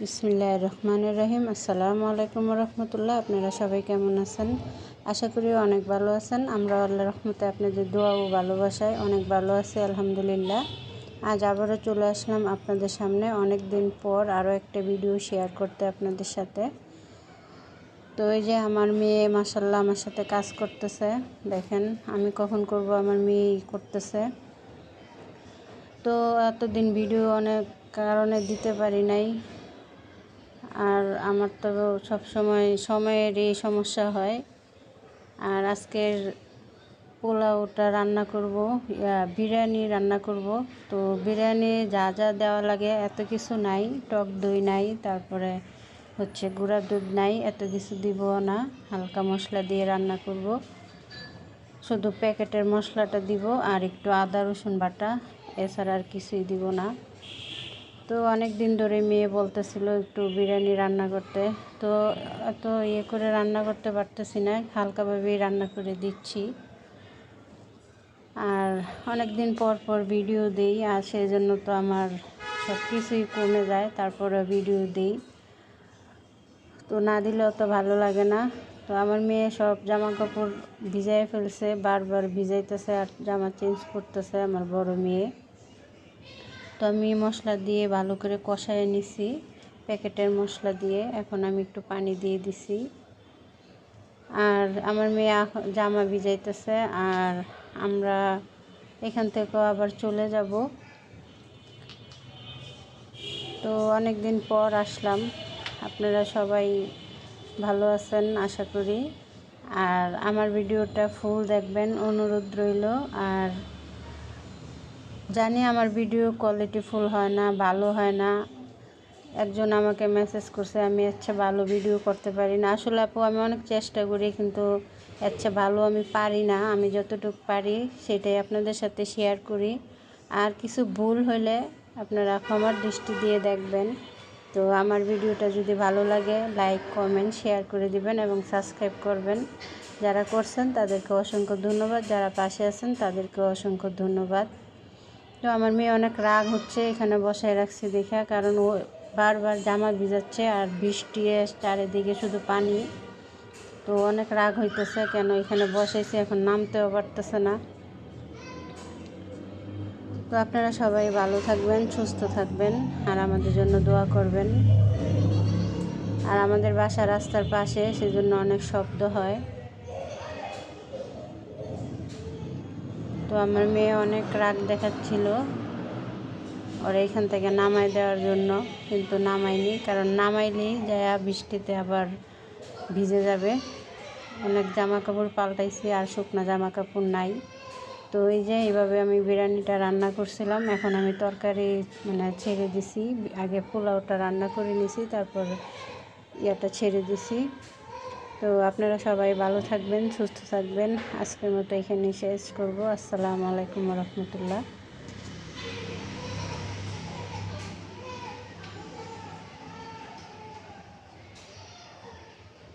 বিসমিল্লাহ রহমান রহিম। আসসালামু আলাইকুম রহমতুল্লাহ। আপনারা সবাই কেমন আছেন? আশা করি অনেক ভালো আছেন। আমরা আল্লাহ রহমতে আপনাদের দোয়া ও ভালোবাসায় অনেক ভালো আছি, আলহামদুলিল্লাহ। আজ আবারও চলে আসলাম আপনাদের সামনে। অনেক দিন পর আরও একটা ভিডিও শেয়ার করতে আপনাদের সাথে। তো এই যে আমার মেয়ে মাসাল্লাহ আমার সাথে কাজ করতেছে। দেখেন, আমি কখন করব, আমার মেয়ে করতেছে। তো এতদিন ভিডিও অনেক কারণে দিতে পারি নাই। আর আমার তো সব সময় সময়েরই সমস্যা হয়। আর আজকের পোলাওটা রান্না করব বিরিয়ানি রান্না করব। তো বিরিয়ানি যা যা দেওয়া লাগে, এত কিছু নাই, টক দই নাই, তারপরে হচ্ছে গুঁড়া দুধ নাই, এত কিছু দিব না, হালকা মশলা দিয়ে রান্না করব। শুধু প্যাকেটের মশলাটা দিব আর একটু আদা রসুন বাটা, এছাড়া আর কিছুই দিব না। তো অনেক দিন ধরে মেয়ে বলতেছিল একটু বিরিয়ানি রান্না করতে। তো এত ইয়ে করে রান্না করতে পারতেছি না, হালকাভাবেই রান্না করে দিচ্ছি। আর অনেক দিন পর পর ভিডিও দিই, আর সেই জন্য তো আমার সব কিছুই কমে যায় তারপরে ভিডিও দিই। তো না দিলেও তো ভালো লাগে না। তো আমার মেয়ে সব জামা কাপড় ভিজাই ফেলছে, বারবার ভিজাইতেছে আর জামা চেঞ্জ করতেছে আমার বড় মেয়ে। আমি মশলা দিয়ে ভালো করে কষায় নিছি। প্যাকেটের মশলা দিয়ে। এখন আমি একটু পানি দিয়ে দিছি। আর আমার মেয়ে জামা ভিজাইতেছে। আর আমরা এখান থেকেও আবার চলে যাব। তো অনেক দিন পর আসলাম। আপনারা সবাই ভালো আছেন, আশা করি। আর আমার ভিডিওটা ফুল দেখবেন, অনুরোধ রইল। আর জানি আমার ভিডিও কোয়ালিটি ফুল হয় না, ভালো হয় না। একজন আমাকে মেসেজ করছে, আমি আচ্ছা ভালো ভিডিও করতে পারি না। আসলে আপু, আমি অনেক চেষ্টা করি, কিন্তু আচ্ছা ভালো আমি পারি না। আমি যতটুকু পারি, সেটাই আপনাদের সাথে শেয়ার করি। আর কিছু ভুল হলে আপনারা ক্ষমার দৃষ্টি দিয়ে দেখবেন। তো আমার ভিডিওটা যদি ভালো লাগে লাইক কমেন্ট শেয়ার করে দিবেন এবং সাবস্ক্রাইব করবেন। যারা করছেন, তাদেরকে অসংখ্য ধন্যবাদ। যারা পাশে আছেন, তাদেরকে অসংখ্য ধন্যবাদ। তো আমার মেয়ে অনেক রাগ হচ্ছে, এখানে বসায় রাখছি দেখা, কারণ ও বারবার জামা ভিজাচ্ছে আর বৃষ্টি চারিদিকে শুধু পানি। তো অনেক রাগ হইতেছে, কেন এখানে বসেছে এখন নামতেও পারতেছে না। তো আপনারা সবাই ভালো থাকবেন, সুস্থ থাকবেন, আর আমাদের জন্য দোয়া করবেন। আর আমাদের বাসা রাস্তার পাশে সেজন্য অনেক শব্দ হয়। তো আমার মেয়ে অনেক রাগ দেখাচ্ছিল। ওর এইখান থেকে নামাই দেওয়ার জন্য, কিন্তু নামাইনি কারণ নামাইলেই যায় বৃষ্টিতে আবার ভিজে যাবে। অনেক জামা কাপড় পাল্টাইছি, আর শুকনো জামা কাপড় নাই। তো এই যে এইভাবে আমি বিরিয়ানিটা রান্না করছিলাম, এখন আমি তরকারি মানে ছেড়ে দিছি। আগে পোলাওটা রান্না করে নিছি, তারপর ইয়াটা ছেড়ে দিছি। তো আপনারা সবাই ভালো থাকবেন, সুস্থ থাকবেন। আজকের মতো এখানে শেষ করব। আসসালামু আলাইকুম রহমতুল্লাহ।